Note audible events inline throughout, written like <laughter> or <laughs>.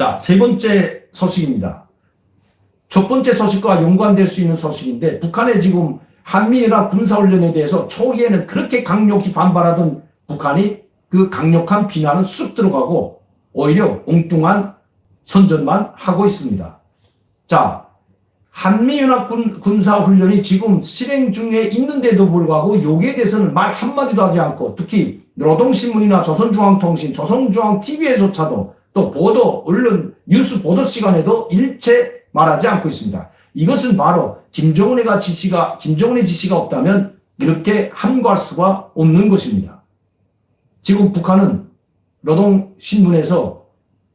자, 세 번째 소식입니다. 첫 번째 소식과 연관될 수 있는 소식인데 북한의 지금 한미연합 군사훈련에 대해서 초기에는 그렇게 강력히 반발하던 북한이 그 강력한 비난은 쑥 들어가고 오히려 엉뚱한 선전만 하고 있습니다. 자, 한미연합 군, 군사훈련이 지금 실행 중에 있는데도 불구하고 여기에 대해서는 말 한마디도 하지 않고 특히 노동신문이나 조선중앙통신, 조선중앙TV에조차도 또 보도, 언론, 뉴스 보도 시간에도 일체 말하지 않고 있습니다. 이것은 바로 김정은의가 지시가, 김정은의 지시가 없다면 이렇게 함구할 수가 없는 것입니다. 지금 북한은 노동신문에서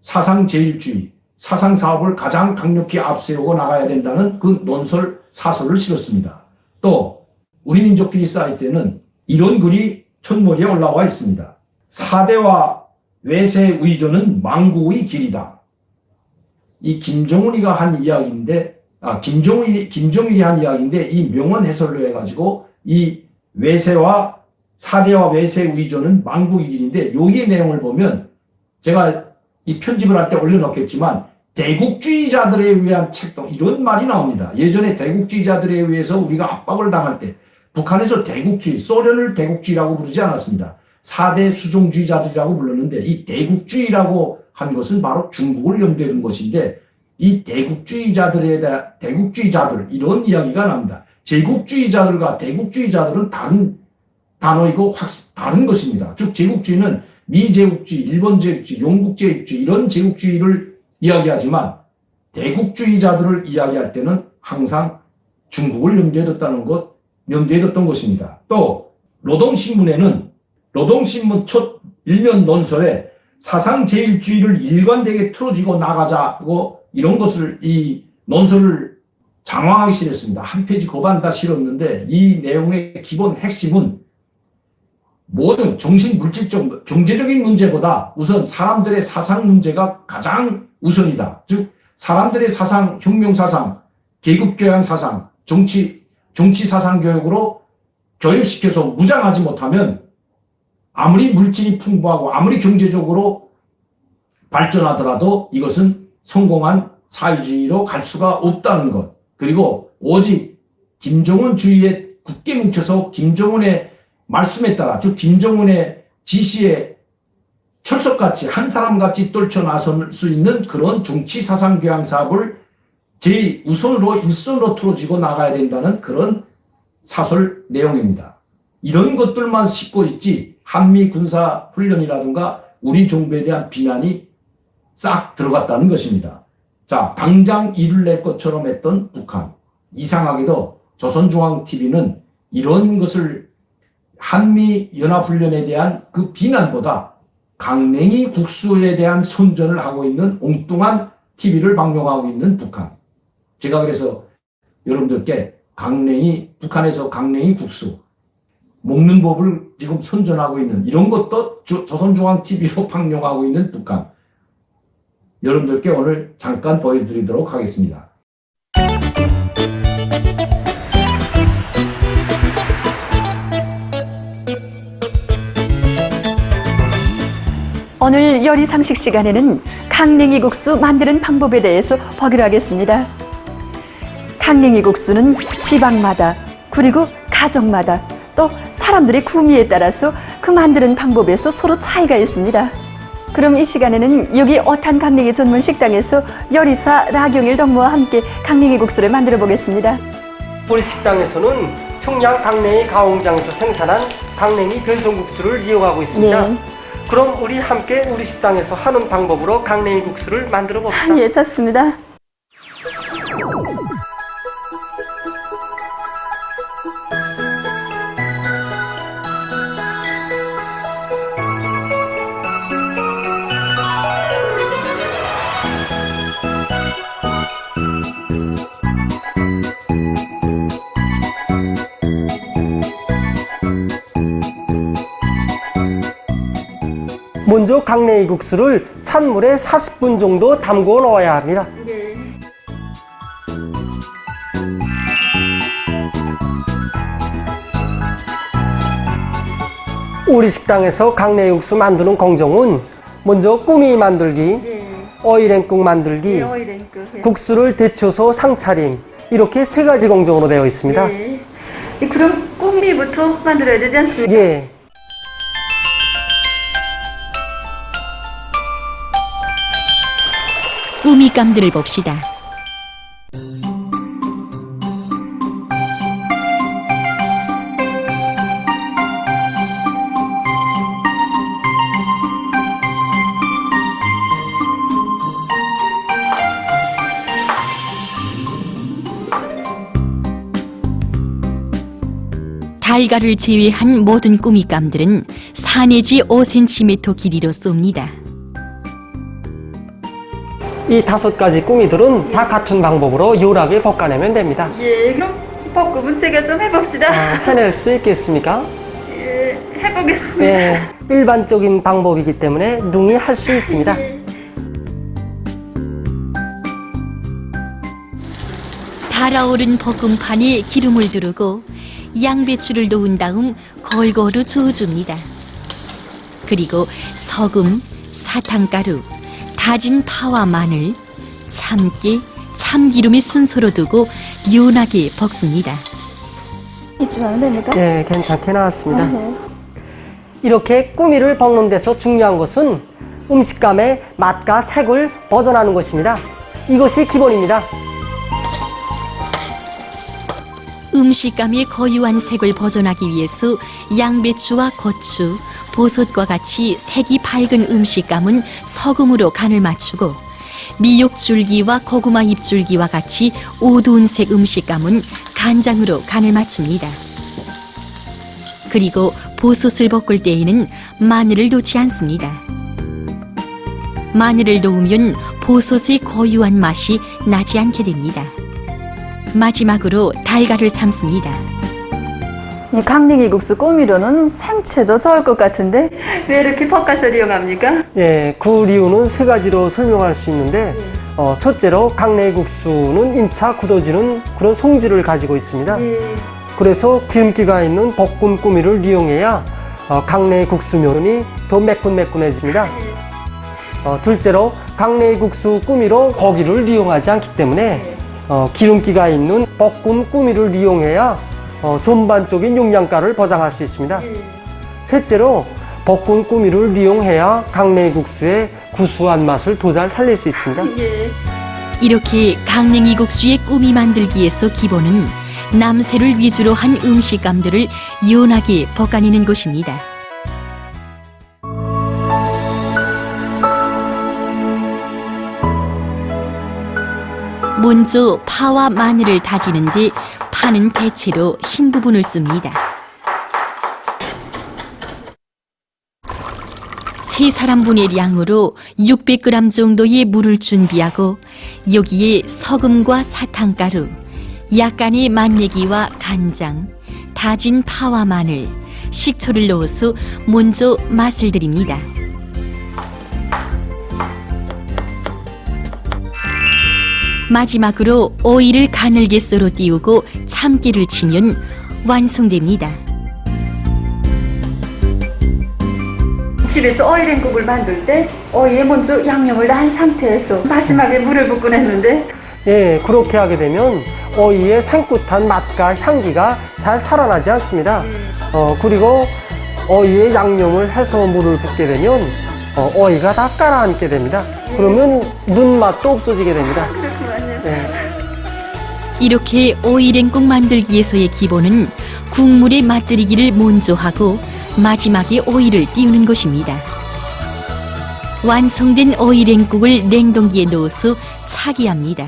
사상제일주의, 사상사업을 가장 강력히 앞세우고 나가야 된다는 그 논설, 사설을 실었습니다. 또, 우리 민족끼리 사이트에는 이런 글이 첫머리에 올라와 있습니다. 사대와 외세 의존은 망국의 길이다. 이 김정은이가 한 이야기인데, 아, 김정일이, 김정일이 한 이야기인데, 이 명언 해설로 해가지고, 이 외세와, 사대와 외세 의존은 망국의 길인데, 여기의 내용을 보면, 제가 이 편집을 할 때 올려놓겠지만, 대국주의자들에 의한 책도 이런 말이 나옵니다. 예전에 대국주의자들에 의해서 우리가 압박을 당할 때, 북한에서 대국주의, 소련을 대국주의라고 부르지 않았습니다. 4대 수종주의자들이라고 불렀는데 이 대국주의라고 한 것은 바로 중국을 염두에 둔 것인데 이 대국주의자들에 대한 대국주의자들 이런 이야기가 나옵니다. 제국주의자들과 대국주의자들은 다른 단어이고 확 다른 것입니다. 즉 제국주의는 미제국주의, 일본 제국주의, 영국 제국주의 이런 제국주의를 이야기하지만 대국주의자들을 이야기할 때는 항상 중국을 염두에 뒀다는 것, 염두에 뒀던 것입니다. 또 노동신문에는 노동신문 첫 일면 논설에 사상 제일주의를 일관되게 틀어지고 나가자고 이런 것을 이 논설을 장황하게 실었습니다. 한 페이지 거반 다 실었는데 이 내용의 기본 핵심은 모든 정신 물질적 경제적인 문제보다 우선 사람들의 사상 문제가 가장 우선이다. 즉 사람들의 사상, 혁명 사상, 계급 교양 사상, 정치 정치 사상 교육으로 교육시켜서 무장하지 못하면 아무리 물질이 풍부하고 아무리 경제적으로 발전하더라도 이것은 성공한 사회주의로 갈 수가 없다는 것. 그리고 오직 김정은 주의에 굳게 뭉쳐서 김정은의 말씀에 따라 즉 김정은의 지시에 철석같이 한 사람같이 떨쳐 나설 수 있는 그런 정치 사상 교양 사업을 제 우선으로 일선으로 틀어지고 나가야 된다는 그런 사설 내용입니다. 이런 것들만 싣고 있지 한미 군사 훈련이라든가 우리 정부에 대한 비난이 싹 들어갔다는 것입니다. 자, 당장 일을 낼 것처럼 했던 북한. 이상하게도 조선중앙TV는 이런 것을 한미 연합훈련에 대한 그 비난보다 강냉이 국수에 대한 선전을 하고 있는 엉뚱한 TV를 방영하고 있는 북한. 제가 그래서 여러분들께 강냉이, 북한에서 강냉이 국수, 먹는 법을 지금 선전하고 있는 이런 것도 주- 조선중앙TV로 <laughs> 방영하고 있는 북한. 여러분들께 오늘 잠깐 보여드리도록 하겠습니다. 오늘 요리 상식 시간에는 강냉이 국수 만드는 방법에 대해서 보기로 하겠습니다. 강냉이 국수는 지방마다 그리고 가정마다 또 사람들의 구미에 따라서 그 만드는 방법에서 서로 차이가 있습니다. 그럼 이 시간에는 여기 어탄 강냉이 전문 식당에서 요리사 라경일 동무와 함께 강냉이 국수를 만들어 보겠습니다. 우리 식당에서는 평양 강냉이 가공장에서 생산한 강냉이 변성국수를 이용하고 있습니다. 예. 그럼 우리 함께 우리 식당에서 하는 방법으로 강냉이 국수를 만들어 봅시다. 예, 좋습니다. 먼저 강냉이 국수를 찬물에 40분 정도 담궈 놓아야 합니다. 우리 식당에서 강냉이 국수 만드는 공정은 먼저 꾸미 만들기, 어이랭국 만들기, 오이랭국. 국수를 데쳐서 상차림 이렇게 세 가지 공정으로 되어 있습니다. 예. 그럼 꾸미부터 만들어야 되지 않습니까? 예. 꾸미감들을 봅시다. 달걀을 제외한 모든 꾸미감들은 4 내지 5cm 길이로 쏩니다. 이 다섯 가지 꾸미들은 다 같은 방법으로 요란하게 볶아내면 됩니다. 예, 그럼 볶음은 제가 좀 해봅시다. 아, 해낼 수 있겠습니까? 예, 해보겠습니다. 네, 일반적인 방법이기 때문에 능히 할 수 있습니다. 달아오른 볶음판에 기름을 두르고 양배추를 놓은 다음 골고루 저어줍니다. 그리고 소금, 사탕가루, 다진 파와 마늘, 참깨, 참기름을 순서로 두고 연하게 볶습니다. 이쯤 하면 됩니까? 예, 괜찮게 나왔습니다. 네. 이렇게 꾸미를 볶는 데서 중요한 것은 음식감의 맛과 색을 벗어나는 것입니다. 이것이 기본입니다. 음식감의 고유한 색을 벗어나기 위해서 양배추와 고추, 보솥과 같이 색이 밝은 음식감은 소금으로 간을 맞추고 미역 줄기와 고구마 잎줄기와 같이 어두운 색 음식감은 간장으로 간을 맞춥니다. 그리고 보솥을 볶을 때에는 마늘을 넣지 않습니다. 마늘을 넣으면 보솥의 고유한 맛이 나지 않게 됩니다. 마지막으로 달걀을 삶습니다. 이 강냉이 국수 꾸미로는 생채도 좋을 것 같은데 왜 이렇게 볶아서 이용합니까? 예, 그 이유는 세 가지로 설명할 수 있는데 어, 첫째로 강내국수는 인차 굳어지는 그런 성질을 가지고 있습니다. 예. 그래서 기름기가 있는 볶음 꾸미를 이용해야 어, 강내국수 면이 더 매끈매끈해집니다. 어, 둘째로 강내국수 꾸미로 고기를 이용하지 않기 때문에 어, 기름기가 있는 볶음 꾸미를 이용해야 어, 전반적인 영양가를 보장할 수 있습니다. 셋째로 볶음 꾸미를 이용해야 강내국수의 구수한 맛을 더잘 살릴 수 있습니다. 예. 이렇게 강냉이 국수의 꾸미 만들기에서 기본은 남새를 위주로 한 음식감들을 연하게 볶아내는 것입니다. 먼저 파와 마늘을 다지는데 파는 대체로 흰 부분을 씁니다. 세 사람분의 양으로 600g 정도의 물을 준비하고 여기에 소금과 사탕가루, 약간의 맛내기와 간장, 다진 파와 마늘, 식초를 넣어서 먼저 맛을 들입니다. 마지막으로 오이를 가늘게 썰어 띄우고 참기를 치면 완성됩니다. 집에서 어이랭국을 만들 때 어이에 먼저 양념을 다한 상태에서 마지막에 물을 붓곤 했는데 예, 그렇게 하게 되면 어이의 생긋한 맛과 향기가 잘 살아나지 않습니다. 어, 그리고 어이에 양념을 해서 물을 붓게 되면 어, 어이가 다 깔아앉게 됩니다. 그러면 눈 맛도 없어지게 됩니다. 그렇구만요. 예. 이렇게 오이랭국 만들기에서의 기본은 국물의 맛들이기를 먼저 하고 마지막에 오이를 띄우는 것입니다. 완성된 오이랭국을 냉동기에 넣어서 차게 합니다.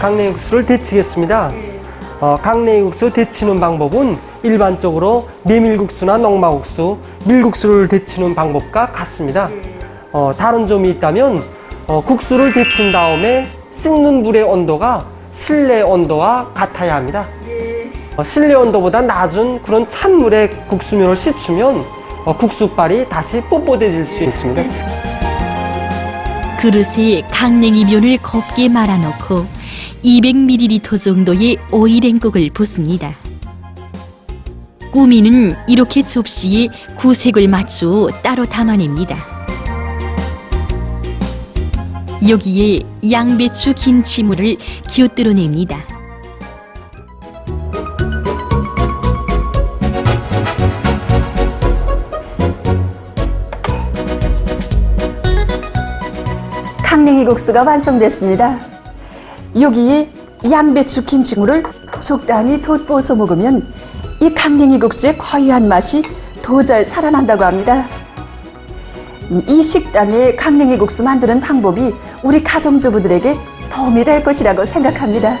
강내육수를 데치겠습니다. 어, 강내육수 데치는 방법은 일반적으로 메밀국수나 농마국수, 밀국수를 데치는 방법과 같습니다. 어, 다른 점이 있다면 어, 국수를 데친 다음에 씻는 물의 온도가 실내 온도와 같아야 합니다. 어, 실내 온도보다 낮은 그런 찬물에 국수면을 씻으면 어, 국수빨이 다시 뻣뻣해질 수 있습니다. 그릇에 강냉이 면을 곱게 말아놓고 200ml 정도의 오이랭국을 붓습니다. 꾸미는 이렇게 접시에 구색을 맞추어 따로 담아냅니다. 여기에 양배추 김치물을 곁들여냅니다. 강냉이 국수가 완성됐습니다. 여기에 양배추 김치물을 적당히 돋보서 먹으면 이 강냉이 국수의 고유한 맛이 더잘 살아난다고 합니다. 음, 이 식당의 강냉이 국수 만드는 방법이 우리 가정주부들에게 도움이 될 것이라고 생각합니다.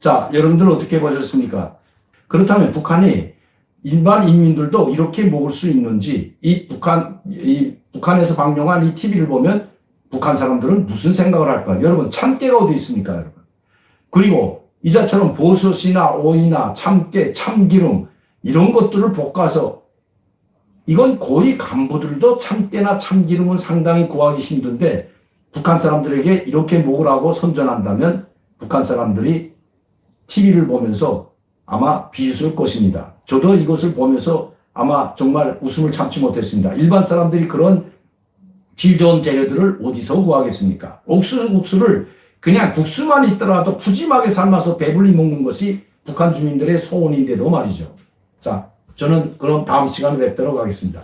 자, 여러분들 어떻게 보셨습니까? 그렇다면 북한이 일반 인민들도 이렇게 먹을 수 있는지 이 북한 이 북한에서 방영한 이 TV를 보면 북한 사람들은 무슨 생각을 할까? 여러분 참깨가 어디 있습니까, 여러분? 그리고 이자처럼 버섯이나 오이나 참깨, 참기름 이런 것들을 볶아서 이건 거의 간부들도 참깨나 참기름은 상당히 구하기 힘든데 북한 사람들에게 이렇게 먹으라고 선전한다면 북한 사람들이 TV를 보면서 아마 비웃을 것입니다. 저도 이것을 보면서 아마 정말 웃음을 참지 못했습니다. 일반 사람들이 그런 질 좋은 재료들을 어디서 구하겠습니까? 옥수수 국수를 그냥 국수만 있더라도 푸짐하게 삶아서 배불리 먹는 것이 북한 주민들의 소원인데도 말이죠. 자, 저는 그럼 다음 시간에 뵙도록 하겠습니다.